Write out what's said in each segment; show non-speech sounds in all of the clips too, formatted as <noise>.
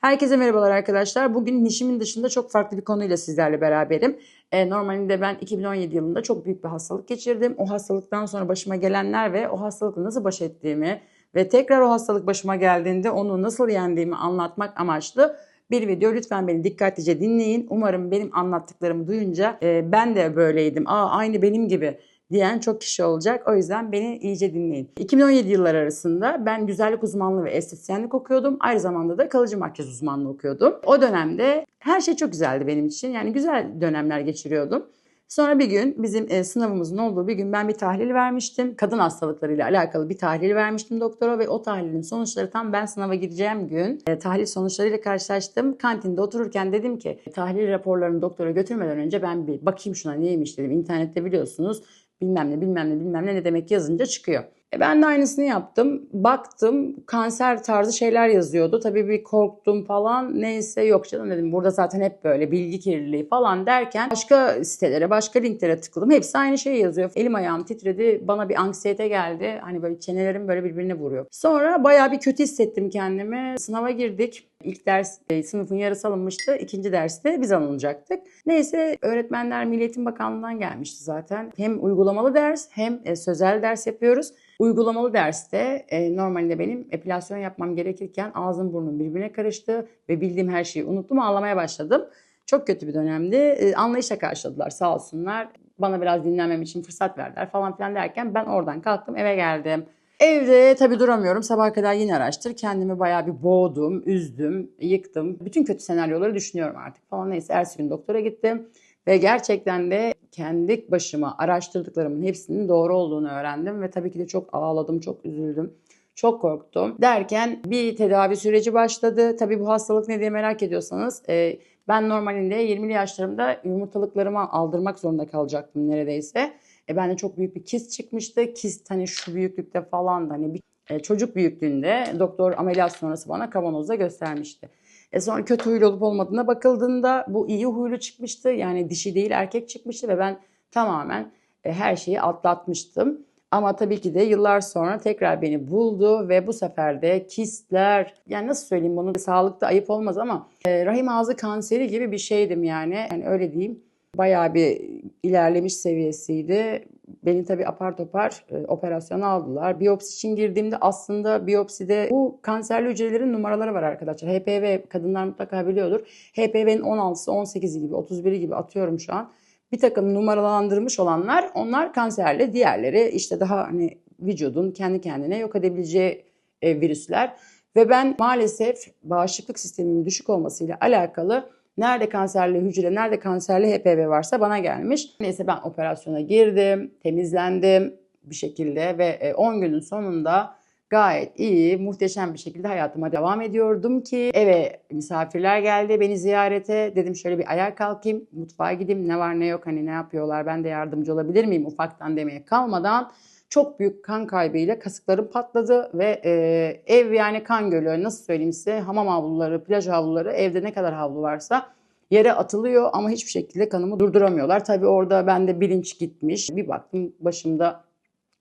Herkese merhabalar arkadaşlar. Bugün nişimin dışında çok farklı bir konuyla sizlerle beraberim. E, normalde ben 2017 yılında çok büyük bir hastalık geçirdim. O hastalıktan sonra başıma gelenler ve o hastalıkla nasıl baş ettiğimi ve tekrar o hastalık başıma geldiğinde onu nasıl yendiğimi anlatmak amaçlı bir video. Lütfen beni dikkatlice dinleyin. Umarım benim anlattıklarımı duyunca e, ben de böyleydim. Aa aynı benim gibi diyen çok kişi olacak. O yüzden beni iyice dinleyin. 2017 yıllar arasında ben güzellik uzmanlığı ve estetisyenlik okuyordum. Aynı zamanda da kalıcı makyaj uzmanlığı okuyordum. O dönemde her şey çok güzeldi benim için. Yani güzel dönemler geçiriyordum. Sonra bir gün bizim e, sınavımızın olduğu bir gün ben bir tahlil vermiştim. Kadın hastalıklarıyla alakalı bir tahlil vermiştim doktora ve o tahlilin sonuçları tam ben sınava gireceğim gün e, tahlil sonuçlarıyla karşılaştım. Kantinde otururken dedim ki tahlil raporlarını doktora götürmeden önce ben bir bakayım şuna neymiş dedim. İnternette biliyorsunuz bilmem ne bilmem ne bilmem ne ne demek yazınca çıkıyor. E ben de aynısını yaptım. Baktım kanser tarzı şeyler yazıyordu. Tabii bir korktum falan. Neyse yok canım dedim. Burada zaten hep böyle bilgi kirliliği falan derken başka sitelere, başka linklere tıkladım. Hepsi aynı şeyi yazıyor. Elim ayağım titredi. Bana bir anksiyete geldi. Hani böyle çenelerim böyle birbirine vuruyor. Sonra bayağı bir kötü hissettim kendimi. Sınava girdik. İlk ders e, sınıfın yarısı alınmıştı. İkinci derste biz alınacaktık. Neyse öğretmenler Milli Eğitim Bakanlığı'ndan gelmişti zaten. Hem uygulamalı ders hem e, sözel ders yapıyoruz. Uygulamalı derste e, normalde benim epilasyon yapmam gerekirken ağzım burnum birbirine karıştı ve bildiğim her şeyi unuttum ağlamaya başladım. Çok kötü bir dönemdi. E, anlayışla karşıladılar sağ olsunlar. Bana biraz dinlenmem için fırsat verdiler falan filan derken ben oradan kalktım eve geldim. Evde tabii duramıyorum. Sabaha kadar yine araştır. Kendimi bayağı bir boğdum, üzdüm, yıktım. Bütün kötü senaryoları düşünüyorum artık falan. Neyse ertesi gün doktora gittim. Ve gerçekten de kendi başıma araştırdıklarımın hepsinin doğru olduğunu öğrendim. Ve tabii ki de çok ağladım, çok üzüldüm. Çok korktum. Derken bir tedavi süreci başladı. Tabii bu hastalık ne diye merak ediyorsanız e, ben normalinde 20'li yaşlarımda yumurtalıklarımı aldırmak zorunda kalacaktım neredeyse. E bende çok büyük bir kist çıkmıştı. Kist hani şu büyüklükte falan da hani bir e, çocuk büyüklüğünde doktor ameliyat sonrası bana kavanozda göstermişti. E sonra kötü huylu olup olmadığına bakıldığında bu iyi huylu çıkmıştı. Yani dişi değil erkek çıkmıştı ve ben tamamen e, her şeyi atlatmıştım. Ama tabii ki de yıllar sonra tekrar beni buldu ve bu sefer de kistler, yani nasıl söyleyeyim bunu sağlıkta ayıp olmaz ama e, rahim ağzı kanseri gibi bir şeydim yani. Yani öyle diyeyim. Bayağı bir ilerlemiş seviyesiydi. Beni tabii apar topar e, operasyona aldılar. Biyopsi için girdiğimde aslında biyopside bu kanserli hücrelerin numaraları var arkadaşlar. HPV kadınlar mutlaka biliyordur. HPV'nin 16'sı, 18'i gibi, 31'i gibi atıyorum şu an. Bir takım numaralandırmış olanlar onlar kanserli. Diğerleri işte daha hani vücudun kendi kendine yok edebileceği e, virüsler. Ve ben maalesef bağışıklık sistemimin düşük olmasıyla alakalı Nerede kanserli hücre, nerede kanserli HPV varsa bana gelmiş. Neyse ben operasyona girdim, temizlendim bir şekilde ve 10 günün sonunda gayet iyi, muhteşem bir şekilde hayatıma devam ediyordum ki eve misafirler geldi beni ziyarete. Dedim şöyle bir ayağa kalkayım, mutfağa gideyim ne var ne yok hani ne yapıyorlar ben de yardımcı olabilir miyim ufaktan demeye kalmadan çok büyük kan kaybıyla kasıklarım patladı ve e, ev yani kan gölü nasıl söyleyeyim size hamam havluları, plaj havluları evde ne kadar havlu varsa yere atılıyor ama hiçbir şekilde kanımı durduramıyorlar. Tabii orada bende bilinç gitmiş. Bir baktım başımda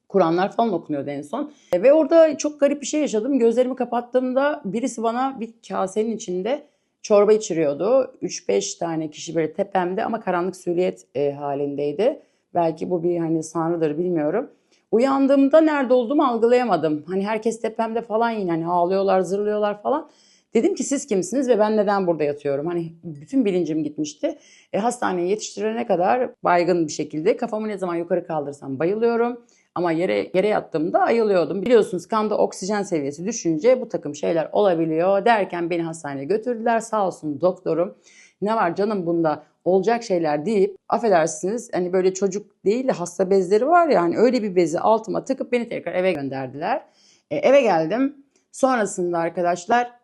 Kur'anlar falan okunuyordu en son. E, ve orada çok garip bir şey yaşadım. Gözlerimi kapattığımda birisi bana bir kasenin içinde çorba içiriyordu. 3-5 tane kişi böyle tepemde ama karanlık süliyet e, halindeydi. Belki bu bir hani sanrıdır bilmiyorum. Uyandığımda nerede olduğumu algılayamadım. Hani herkes tepemde falan yine hani ağlıyorlar, zırlıyorlar falan. Dedim ki siz kimsiniz ve ben neden burada yatıyorum? Hani bütün bilincim gitmişti. E, hastaneye yetiştirene kadar baygın bir şekilde kafamı ne zaman yukarı kaldırsam bayılıyorum. Ama yere, yere yattığımda ayılıyordum. Biliyorsunuz kanda oksijen seviyesi düşünce bu takım şeyler olabiliyor derken beni hastaneye götürdüler. Sağ olsun doktorum ne var canım bunda olacak şeyler deyip affedersiniz hani böyle çocuk değil de hasta bezleri var ya hani öyle bir bezi altıma tıkıp beni tekrar eve gönderdiler. E, eve geldim. Sonrasında arkadaşlar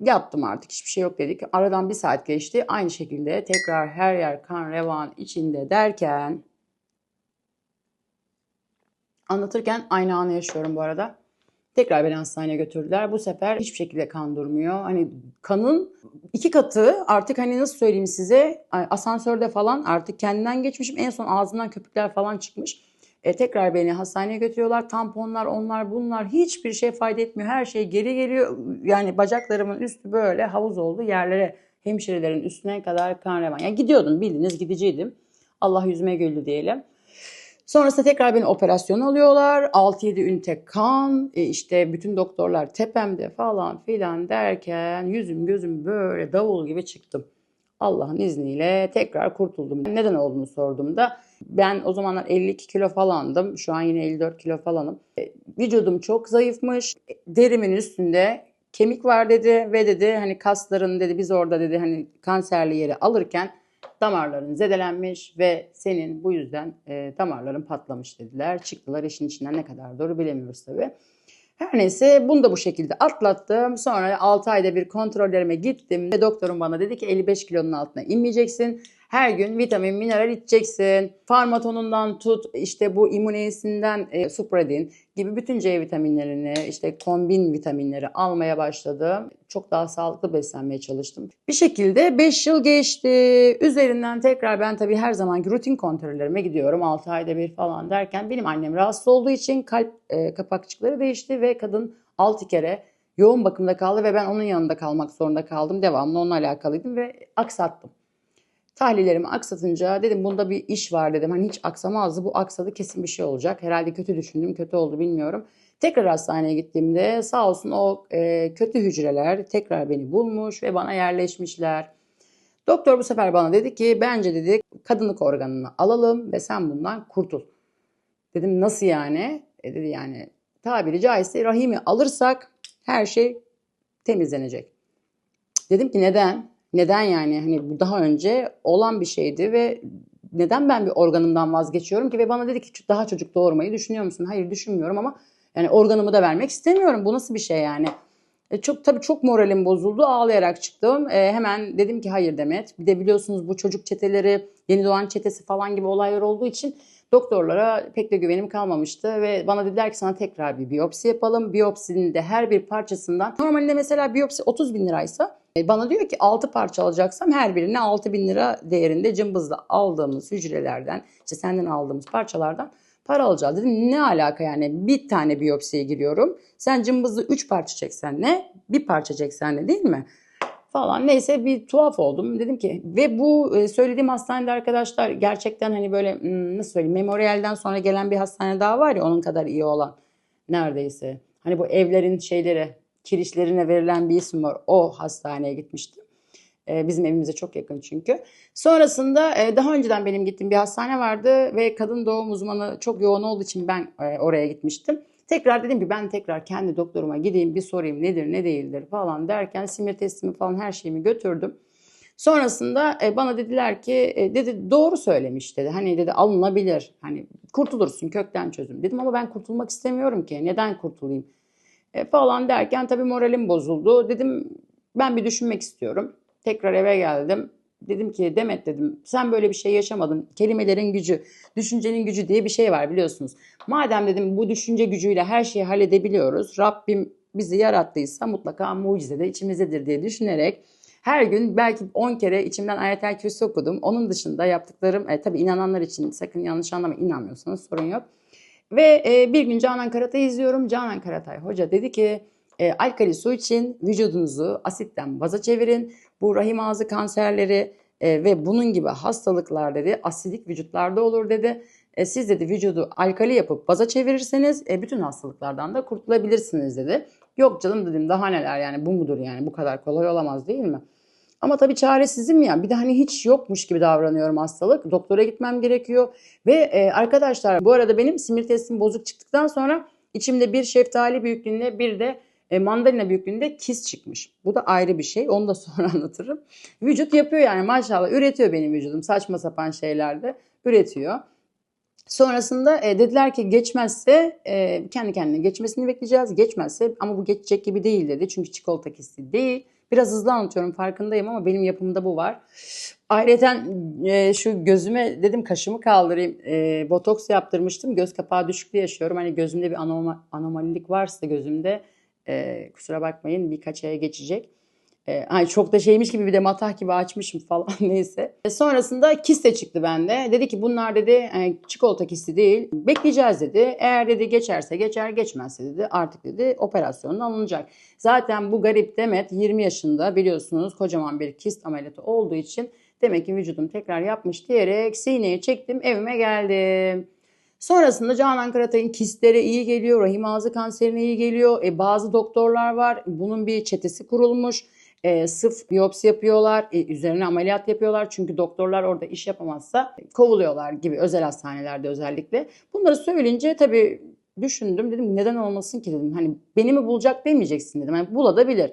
yattım artık hiçbir şey yok dedik. Aradan bir saat geçti. Aynı şekilde tekrar her yer kan revan içinde derken anlatırken aynı anı yaşıyorum bu arada. Tekrar beni hastaneye götürdüler. Bu sefer hiçbir şekilde kan durmuyor. Hani kanın iki katı artık hani nasıl söyleyeyim size asansörde falan artık kendinden geçmişim. En son ağzından köpükler falan çıkmış. E, tekrar beni hastaneye götürüyorlar. Tamponlar, onlar, bunlar hiçbir şey fayda etmiyor. Her şey geri geliyor. Yani bacaklarımın üstü böyle havuz oldu. Yerlere hemşirelerin üstüne kadar kan revan. Yani gidiyordum bildiğiniz gidiciydim. Allah yüzüme güldü diyelim. Sonrasında tekrar beni operasyon alıyorlar. 6-7 ünite kan. E işte bütün doktorlar tepemde falan filan derken yüzüm gözüm böyle davul gibi çıktım. Allah'ın izniyle tekrar kurtuldum. Neden olduğunu sorduğumda ben o zamanlar 52 kilo falandım. Şu an yine 54 kilo falanım. E, Vücudum çok zayıfmış. E, Derimin üstünde kemik var dedi ve dedi hani kasların dedi biz orada dedi hani kanserli yeri alırken damarların zedelenmiş ve senin bu yüzden e, damarların patlamış dediler. Çıktılar işin içinden ne kadar doğru bilemiyoruz tabii. Her neyse bunu da bu şekilde atlattım. Sonra 6 ayda bir kontrollerime gittim ve doktorum bana dedi ki 55 kilonun altına inmeyeceksin. Her gün vitamin, mineral içeceksin. Farmatonundan tut işte bu imunesinden e, supradin gibi bütün C vitaminlerini işte kombin vitaminleri almaya başladım. Çok daha sağlıklı beslenmeye çalıştım. Bir şekilde 5 yıl geçti. Üzerinden tekrar ben tabii her zamanki rutin kontrollerime gidiyorum. 6 ayda bir falan derken benim annem rahatsız olduğu için kalp e, kapakçıkları değişti ve kadın 6 kere yoğun bakımda kaldı ve ben onun yanında kalmak zorunda kaldım. Devamlı onunla alakalıydım ve aksattım. Tahlillerimi aksatınca dedim bunda bir iş var dedim. Hani hiç aksamazdı. Bu aksadı kesin bir şey olacak. Herhalde kötü düşündüm. Kötü oldu bilmiyorum. Tekrar hastaneye gittiğimde sağ olsun o e, kötü hücreler tekrar beni bulmuş ve bana yerleşmişler. Doktor bu sefer bana dedi ki bence dedi kadınlık organını alalım ve sen bundan kurtul. Dedim nasıl yani? E dedi yani tabiri caizse rahimi alırsak her şey temizlenecek. Dedim ki neden? Neden yani? Hani bu daha önce olan bir şeydi ve neden ben bir organımdan vazgeçiyorum ki? Ve bana dedi ki daha çocuk doğurmayı düşünüyor musun? Hayır düşünmüyorum ama yani organımı da vermek istemiyorum. Bu nasıl bir şey yani? E çok tabii çok moralim bozuldu. Ağlayarak çıktım. E, hemen dedim ki hayır Demet. Bir de biliyorsunuz bu çocuk çeteleri, yeni doğan çetesi falan gibi olaylar olduğu için doktorlara pek de güvenim kalmamıştı ve bana dediler ki sana tekrar bir biyopsi yapalım. Biyopsinin de her bir parçasından normalde mesela biyopsi 30 bin liraysa bana diyor ki 6 parça alacaksam her birine 6 bin lira değerinde cımbızla aldığımız hücrelerden işte senden aldığımız parçalardan para alacağız. Dedim ne alaka yani bir tane biyopsiye giriyorum. Sen cımbızı 3 parça çeksen ne? Bir parça çeksen ne değil mi? Falan neyse bir tuhaf oldum. Dedim ki ve bu e, söylediğim hastanede arkadaşlar gerçekten hani böyle hmm, nasıl söyleyeyim Memorial'den sonra gelen bir hastane daha var ya onun kadar iyi olan neredeyse. Hani bu evlerin şeyleri kirişlerine verilen bir isim var. O hastaneye gitmiştim. Ee, bizim evimize çok yakın çünkü. Sonrasında e, daha önceden benim gittiğim bir hastane vardı ve kadın doğum uzmanı çok yoğun olduğu için ben e, oraya gitmiştim. Tekrar dedim ki ben tekrar kendi doktoruma gideyim bir sorayım nedir ne değildir falan derken simir testimi falan her şeyimi götürdüm. Sonrasında e, bana dediler ki dedi doğru söylemiş dedi. Hani dedi alınabilir. Hani kurtulursun kökten çözüm. Dedim ama ben kurtulmak istemiyorum ki. Neden kurtulayım? E, falan derken tabii moralim bozuldu. Dedim ben bir düşünmek istiyorum. Tekrar eve geldim. Dedim ki Demet dedim sen böyle bir şey yaşamadın. Kelimelerin gücü, düşüncenin gücü diye bir şey var biliyorsunuz. Madem dedim bu düşünce gücüyle her şeyi halledebiliyoruz. Rabbim bizi yarattıysa mutlaka mucize de içimizdedir diye düşünerek her gün belki 10 kere içimden ayetel kürsü okudum. Onun dışında yaptıklarım e, tabii inananlar için sakın yanlış anlamayın inanmıyorsanız sorun yok. Ve e, bir gün Canan Karatay izliyorum. Canan Karatay hoca dedi ki e, alkali su için vücudunuzu asitten baza çevirin. Bu rahim ağzı kanserleri e, ve bunun gibi hastalıklar dedi asidik vücutlarda olur dedi. E, siz dedi vücudu alkali yapıp baza çevirirseniz e, bütün hastalıklardan da kurtulabilirsiniz dedi. Yok canım dedim daha neler yani bu mudur yani bu kadar kolay olamaz değil mi? Ama tabii çaresizim ya. Bir de hani hiç yokmuş gibi davranıyorum hastalık. Doktora gitmem gerekiyor. Ve e, arkadaşlar bu arada benim simir testim bozuk çıktıktan sonra içimde bir şeftali büyüklüğünde bir de e, mandalina büyüklüğünde kis çıkmış. Bu da ayrı bir şey. Onu da <laughs> sonra anlatırım. Vücut yapıyor yani maşallah. Üretiyor benim vücudum. Saçma sapan şeylerde üretiyor. Sonrasında e, dediler ki geçmezse e, kendi kendine geçmesini bekleyeceğiz. Geçmezse ama bu geçecek gibi değil dedi. Çünkü çikolata kisti değil. Biraz hızlı anlatıyorum farkındayım ama benim yapımda bu var. Ayrıca e, şu gözüme dedim kaşımı kaldırayım. E, botoks yaptırmıştım. Göz kapağı düşüklüğü yaşıyorum. Hani gözümde bir anoma, anomalilik varsa gözümde e, kusura bakmayın birkaç aya geçecek. E, ay çok da şeymiş gibi bir de matah gibi açmışım <laughs> falan neyse. E, sonrasında kiste çıktı bende. Dedi ki bunlar dedi e, çikolata kisti değil. Bekleyeceğiz dedi. Eğer dedi geçerse geçer geçmezse dedi artık dedi operasyonun alınacak. Zaten bu garip Demet 20 yaşında biliyorsunuz kocaman bir kist ameliyatı olduğu için demek ki vücudum tekrar yapmış diyerek sineyi çektim evime geldim. Sonrasında Canan Karatay'ın kistlere iyi geliyor, rahim ağzı kanserine iyi geliyor. E, bazı doktorlar var, bunun bir çetesi kurulmuş. E, sıf biyopsi yapıyorlar, e, üzerine ameliyat yapıyorlar. Çünkü doktorlar orada iş yapamazsa kovuluyorlar gibi özel hastanelerde özellikle. Bunları söyleyince tabii düşündüm. Dedim neden olmasın ki dedim. Hani beni mi bulacak demeyeceksin dedim. Hani bulabilir.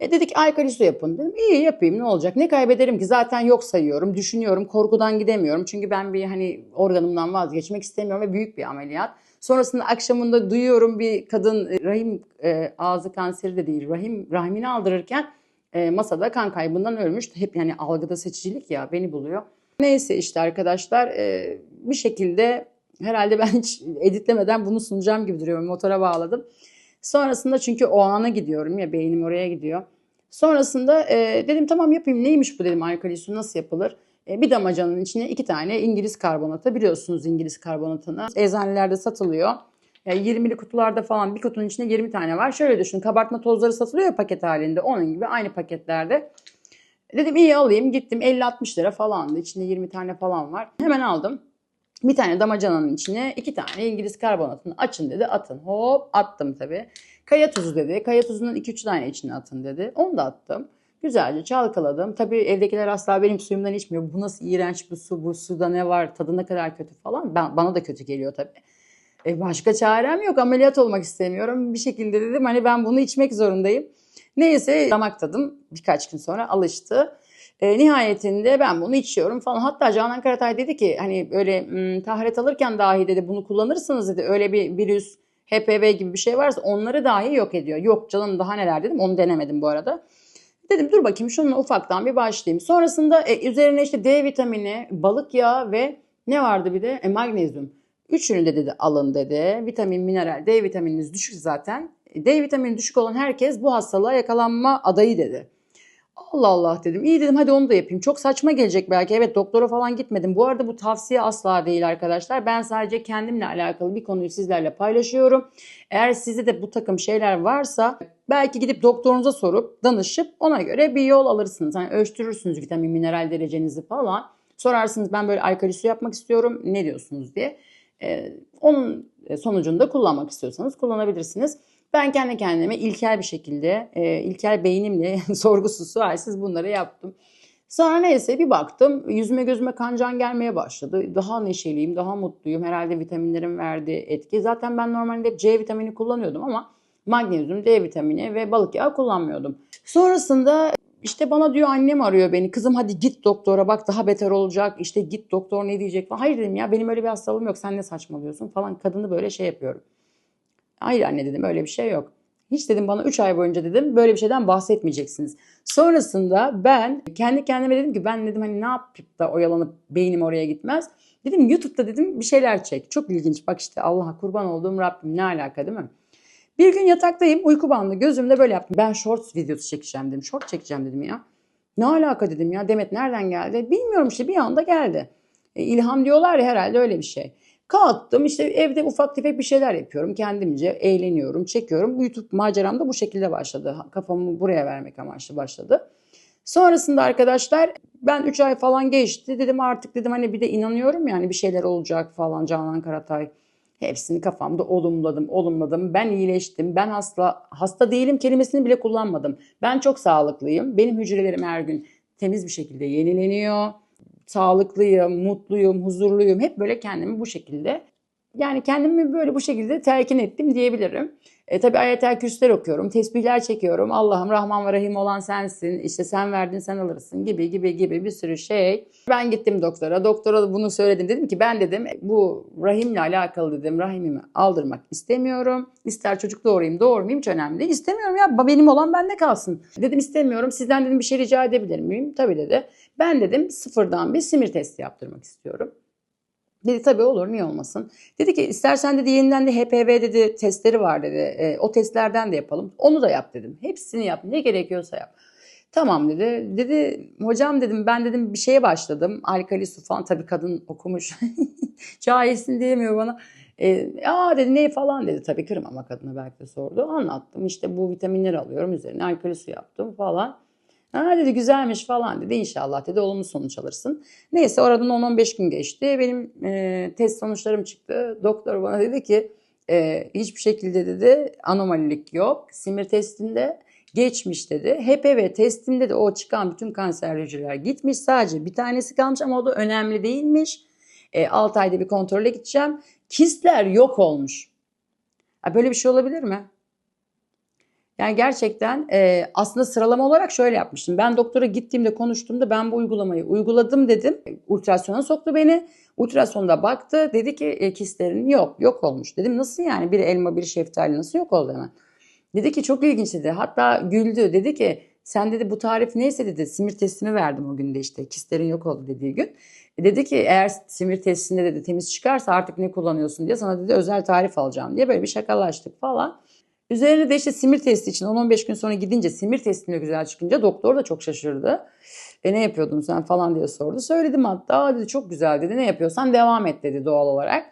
E dedik alkalisu yapın dedim. İyi yapayım ne olacak? Ne kaybederim ki? Zaten yok sayıyorum. Düşünüyorum. Korkudan gidemiyorum. Çünkü ben bir hani organımdan vazgeçmek istemiyorum ve büyük bir ameliyat. Sonrasında akşamında duyuyorum bir kadın e, rahim e, ağzı kanseri de değil rahim rahmini aldırırken e, masada kan kaybından ölmüş. Hep yani algıda seçicilik ya beni buluyor. Neyse işte arkadaşlar e, bir şekilde herhalde ben hiç editlemeden bunu sunacağım gibi duruyor. Motora bağladım. Sonrasında çünkü o ana gidiyorum ya beynim oraya gidiyor. Sonrasında e, dedim tamam yapayım neymiş bu dedim alkali nasıl yapılır? E, bir damacanın içine iki tane İngiliz karbonatı biliyorsunuz İngiliz karbonatını. Eczanelerde satılıyor. Yani 20'li kutularda falan bir kutunun içinde 20 tane var. Şöyle düşünün kabartma tozları satılıyor paket halinde. Onun gibi aynı paketlerde. Dedim iyi alayım gittim 50-60 lira falandı. İçinde 20 tane falan var. Hemen aldım. Bir tane damacananın içine iki tane İngiliz karbonatını açın dedi atın. Hop attım tabii. Kaya tuzu dedi. Kaya tuzunun 2-3 tane içine atın dedi. Onu da attım. Güzelce çalkaladım. Tabii evdekiler asla benim suyumdan içmiyor. Bu nasıl iğrenç bir su, bu suda ne var, tadı ne kadar kötü falan. Ben, bana da kötü geliyor tabii. E başka çarem yok. Ameliyat olmak istemiyorum. Bir şekilde dedim hani ben bunu içmek zorundayım. Neyse damak tadım birkaç gün sonra alıştı. E, nihayetinde ben bunu içiyorum falan. Hatta Canan Karatay dedi ki hani böyle m, taharet alırken dahi dedi bunu kullanırsınız dedi. Öyle bir virüs, HPV gibi bir şey varsa onları dahi yok ediyor. Yok canım daha neler dedim onu denemedim bu arada. Dedim dur bakayım şununla ufaktan bir başlayayım. Sonrasında e, üzerine işte D vitamini, balık yağı ve ne vardı bir de e, magnezyum. Üçünü de dedi alın dedi. Vitamin, mineral, D vitamininiz düşük zaten. D vitamini düşük olan herkes bu hastalığa yakalanma adayı dedi. Allah Allah dedim. İyi dedim hadi onu da yapayım. Çok saçma gelecek belki. Evet doktora falan gitmedim. Bu arada bu tavsiye asla değil arkadaşlar. Ben sadece kendimle alakalı bir konuyu sizlerle paylaşıyorum. Eğer sizde de bu takım şeyler varsa belki gidip doktorunuza sorup danışıp ona göre bir yol alırsınız. Hani ölçtürürsünüz vitamin mineral derecenizi falan. Sorarsınız ben böyle alkali su yapmak istiyorum. Ne diyorsunuz diye. Ee, onun sonucunda kullanmak istiyorsanız kullanabilirsiniz. Ben kendi kendime ilkel bir şekilde, e, ilkel beynimle <laughs> sorgusuz sualsiz bunları yaptım. Sonra neyse bir baktım yüzüme gözüme kancan gelmeye başladı. Daha neşeliyim, daha mutluyum. Herhalde vitaminlerin verdiği etki. Zaten ben normalde hep C vitamini kullanıyordum ama magnezyum, D vitamini ve balık yağı kullanmıyordum. Sonrasında işte bana diyor annem arıyor beni. Kızım hadi git doktora bak daha beter olacak. İşte git doktor ne diyecek falan. Hayır dedim ya benim öyle bir hastalığım yok. Sen ne saçmalıyorsun falan. Kadını böyle şey yapıyorum. Hayır anne dedim öyle bir şey yok. Hiç dedim bana 3 ay boyunca dedim böyle bir şeyden bahsetmeyeceksiniz. Sonrasında ben kendi kendime dedim ki ben dedim hani ne yapıp da oyalanıp beynim oraya gitmez. Dedim YouTube'da dedim bir şeyler çek. Çok ilginç bak işte Allah'a kurban olduğum Rabbim ne alaka değil mi? Bir gün yataktayım uyku bandı gözümde böyle yaptım. Ben shorts videosu çekeceğim dedim. Short çekeceğim dedim ya. Ne alaka dedim ya Demet nereden geldi? Bilmiyorum işte bir anda geldi. E, ilham diyorlar ya herhalde öyle bir şey. Kalktım işte evde ufak tefek bir şeyler yapıyorum. Kendimce eğleniyorum, çekiyorum. YouTube maceram da bu şekilde başladı. Kafamı buraya vermek amaçlı başladı. Sonrasında arkadaşlar ben 3 ay falan geçti. Dedim artık dedim hani bir de inanıyorum yani bir şeyler olacak falan Canan Karatay. Hepsini kafamda olumladım, olumladım. Ben iyileştim. Ben hasta hasta değilim kelimesini bile kullanmadım. Ben çok sağlıklıyım. Benim hücrelerim her gün temiz bir şekilde yenileniyor sağlıklıyım, mutluyum, huzurluyum. Hep böyle kendimi bu şekilde yani kendimi böyle bu şekilde telkin ettim diyebilirim. E, tabii ayetel kürsüler okuyorum, tesbihler çekiyorum. Allah'ım Rahman ve Rahim olan sensin, işte sen verdin sen alırsın gibi gibi gibi bir sürü şey. Ben gittim doktora, doktora bunu söyledim. Dedim ki ben dedim bu rahimle alakalı dedim rahimimi aldırmak istemiyorum. İster çocuk doğurayım doğurmayayım hiç önemli değil. İstemiyorum ya benim olan bende kalsın. Dedim istemiyorum sizden dedim bir şey rica edebilir miyim? Tabii dedi. Ben dedim sıfırdan bir simir testi yaptırmak istiyorum. Dedi tabii olur niye olmasın. Dedi ki istersen dedi yeniden de HPV dedi testleri var dedi. E, o testlerden de yapalım. Onu da yap dedim. Hepsini yap ne gerekiyorsa yap. Tamam dedi. Dedi hocam dedim ben dedim bir şeye başladım. Alkali su falan tabii kadın okumuş. <laughs> Cahilsin diyemiyor bana. E, aa dedi ne falan dedi. Tabii kırmama kadına belki de sordu. Anlattım işte bu vitaminleri alıyorum üzerine alkali su yaptım falan. Ha dedi güzelmiş falan dedi. İnşallah dedi olumlu sonuç alırsın. Neyse oradan 10-15 gün geçti. Benim e, test sonuçlarım çıktı. Doktor bana dedi ki e, hiçbir şekilde dedi anomalilik yok. Simir testinde geçmiş dedi. HPV testimde de o çıkan bütün kanser hücreler gitmiş. Sadece bir tanesi kalmış ama o da önemli değilmiş. E, 6 ayda bir kontrole gideceğim. Kistler yok olmuş. Ha, böyle bir şey olabilir mi? Yani gerçekten e, aslında sıralama olarak şöyle yapmıştım. Ben doktora gittiğimde konuştuğumda ben bu uygulamayı uyguladım dedim. Ultrasyona soktu beni. Ultrasonda baktı. Dedi ki e, kistlerin yok. Yok olmuş. Dedim nasıl yani? Bir elma bir şeftali nasıl yok oldu hemen? Dedi ki çok ilginç dedi. Hatta güldü. Dedi ki sen dedi bu tarif neyse dedi. Simir testimi verdim o günde işte. Kistlerin yok oldu dediği gün. E, dedi ki eğer simir testinde dedi temiz çıkarsa artık ne kullanıyorsun diye sana dedi özel tarif alacağım diye böyle bir şakalaştık falan. Üzerine de işte simir testi için 10-15 gün sonra gidince simir testinde güzel çıkınca doktor da çok şaşırdı. E ne yapıyordun sen falan diye sordu. Söyledim hatta dedi çok güzel dedi ne yapıyorsan devam et dedi doğal olarak.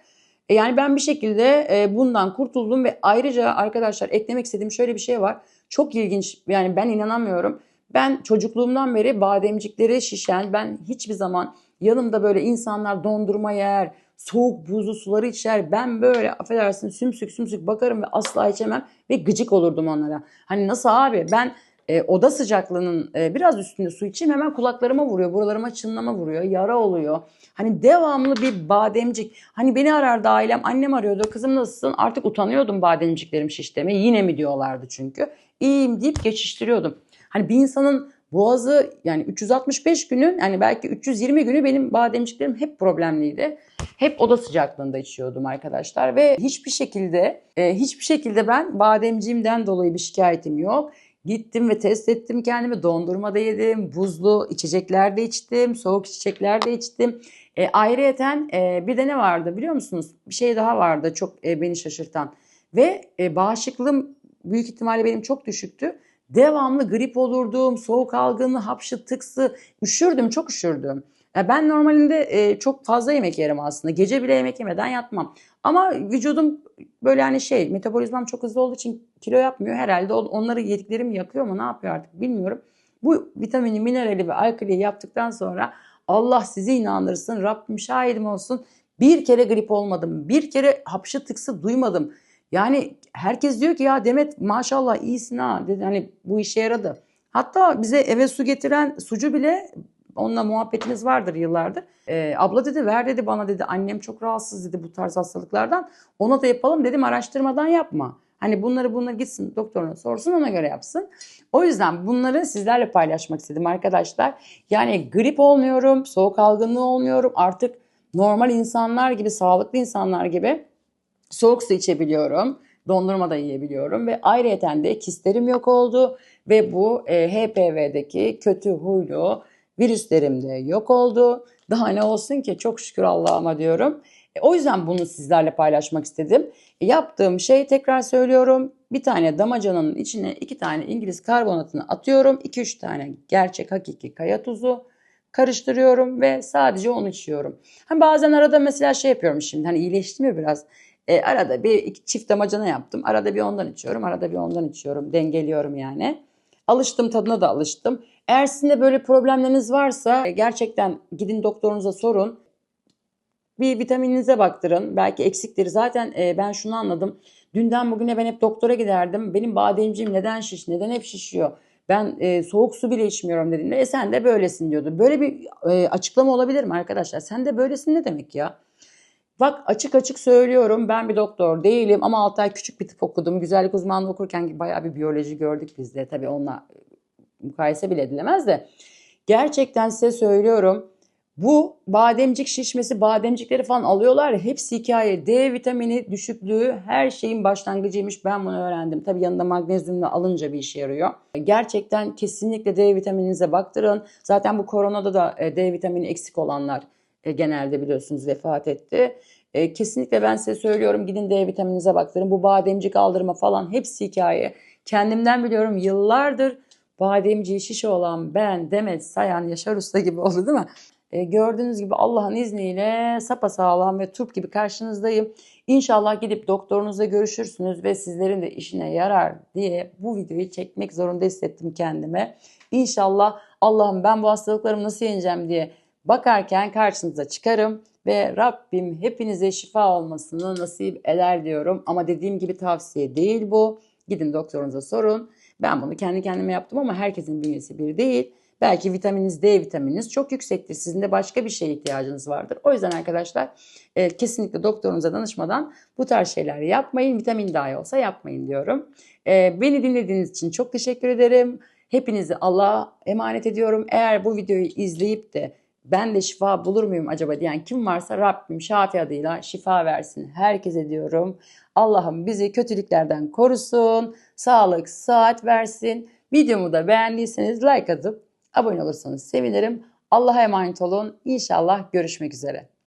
E yani ben bir şekilde e, bundan kurtuldum ve ayrıca arkadaşlar eklemek istediğim şöyle bir şey var. Çok ilginç yani ben inanamıyorum. Ben çocukluğumdan beri bademcikleri şişen ben hiçbir zaman yanımda böyle insanlar dondurma yer, soğuk buzlu suları içer. Ben böyle affedersin sümsük sümsük bakarım ve asla içemem ve gıcık olurdum onlara. Hani nasıl abi ben e, oda sıcaklığının e, biraz üstünde su içeyim hemen kulaklarıma vuruyor, buralarıma çınlama vuruyor, yara oluyor. Hani devamlı bir bademcik. Hani beni arardı ailem, annem arıyordu. Kızım nasılsın? Artık utanıyordum bademciklerim şiş demeye. Yine mi diyorlardı çünkü. İyiyim deyip geçiştiriyordum. Hani bir insanın boğazı yani 365 günün yani belki 320 günü benim bademciklerim hep problemliydi. Hep oda sıcaklığında içiyordum arkadaşlar ve hiçbir şekilde e, hiçbir şekilde ben bademciğimden dolayı bir şikayetim yok. Gittim ve test ettim kendimi. Dondurma da yedim, buzlu içecekler de içtim, soğuk içecekler de içtim. E, ayrıyeten e, bir de ne vardı biliyor musunuz? Bir şey daha vardı çok e, beni şaşırtan. Ve e, bağışıklığım büyük ihtimalle benim çok düşüktü. Devamlı grip olurdum, soğuk algınlığı, hapşı, tıksı, üşürdüm, çok üşürdüm. Yani ben normalinde e, çok fazla yemek yerim aslında. Gece bile yemek yemeden yatmam. Ama vücudum böyle hani şey metabolizmam çok hızlı olduğu için kilo yapmıyor. Herhalde onları yediklerim yakıyor mu ne yapıyor artık bilmiyorum. Bu vitamini, minerali ve alkaliyi yaptıktan sonra Allah sizi inandırsın. Rabbim şahidim olsun. Bir kere grip olmadım. Bir kere hapşı tıksı duymadım. Yani herkes diyor ki ya Demet maşallah iyisin ha. Dedi, hani bu işe yaradı. Hatta bize eve su getiren sucu bile onunla muhabbetimiz vardır yıllardır. Ee, abla dedi ver dedi bana dedi annem çok rahatsız dedi bu tarz hastalıklardan. Ona da yapalım dedim araştırmadan yapma. Hani bunları bunları gitsin doktoruna sorsun ona göre yapsın. O yüzden bunları sizlerle paylaşmak istedim arkadaşlar. Yani grip olmuyorum, soğuk algınlığı olmuyorum. Artık normal insanlar gibi, sağlıklı insanlar gibi soğuk su içebiliyorum. Dondurma da yiyebiliyorum ve ayrıyeten de kistlerim yok oldu ve bu e, HPV'deki kötü huylu virüslerim de yok oldu. Daha ne olsun ki çok şükür Allah'ıma diyorum. E, o yüzden bunu sizlerle paylaşmak istedim. E, yaptığım şey tekrar söylüyorum. Bir tane damacanın içine iki tane İngiliz karbonatını atıyorum. 2-3 tane gerçek hakiki kaya tuzu karıştırıyorum ve sadece onu içiyorum. Hani bazen arada mesela şey yapıyorum şimdi hani iyileştim ya biraz. E, arada bir iki çift damacana yaptım. Arada bir ondan içiyorum. Arada bir ondan içiyorum. Dengeliyorum yani. Alıştım tadına da alıştım. Eğer sizin de böyle problemleriniz varsa gerçekten gidin doktorunuza sorun. Bir vitamininize baktırın. Belki eksiktir. Zaten e, ben şunu anladım. Dünden bugüne ben hep doktora giderdim. Benim bademciğim neden şiş, neden hep şişiyor? Ben e, soğuk su bile içmiyorum dediğimde e sen de böylesin diyordu. Böyle bir e, açıklama olabilir mi arkadaşlar? Sen de böylesin ne demek ya? Bak açık açık söylüyorum ben bir doktor değilim ama 6 ay küçük bir tıp okudum. Güzellik uzmanlığı okurken bayağı bir biyoloji gördük biz de. Tabii onunla mukayese bile edilemez de. Gerçekten size söylüyorum. Bu bademcik şişmesi, bademcikleri falan alıyorlar hepsi hikaye. D vitamini düşüklüğü her şeyin başlangıcıymış. Ben bunu öğrendim. Tabii yanında magnezyumla alınca bir işe yarıyor. Gerçekten kesinlikle D vitamininize baktırın. Zaten bu koronada da e, D vitamini eksik olanlar e, genelde biliyorsunuz vefat etti. E, kesinlikle ben size söylüyorum gidin D vitamininize baktırın. Bu bademcik aldırma falan hepsi hikaye. Kendimden biliyorum yıllardır bademciği şişe olan ben Demet Sayan Yaşar Usta gibi oldu değil mi? E, gördüğünüz gibi Allah'ın izniyle sapasağlam ve turp gibi karşınızdayım. İnşallah gidip doktorunuzla görüşürsünüz ve sizlerin de işine yarar diye bu videoyu çekmek zorunda hissettim kendime. İnşallah Allah'ım ben bu hastalıklarımı nasıl yeneceğim diye bakarken karşınıza çıkarım ve Rabbim hepinize şifa olmasını nasip eder diyorum. Ama dediğim gibi tavsiye değil bu. Gidin doktorunuza sorun. Ben bunu kendi kendime yaptım ama herkesin bünyesi bir değil. Belki vitaminiz D vitamininiz çok yüksektir. Sizin de başka bir şeye ihtiyacınız vardır. O yüzden arkadaşlar e, kesinlikle doktorunuza danışmadan bu tarz şeyler yapmayın. Vitamin dahi olsa yapmayın diyorum. E, beni dinlediğiniz için çok teşekkür ederim. Hepinizi Allah'a emanet ediyorum. Eğer bu videoyu izleyip de ben de şifa bulur muyum acaba diyen kim varsa Rabbim Şafi adıyla şifa versin. Herkese diyorum. Allah'ım bizi kötülüklerden korusun. Sağlık, saat versin. Videomu da beğendiyseniz like atıp abone olursanız sevinirim. Allah'a emanet olun. İnşallah görüşmek üzere.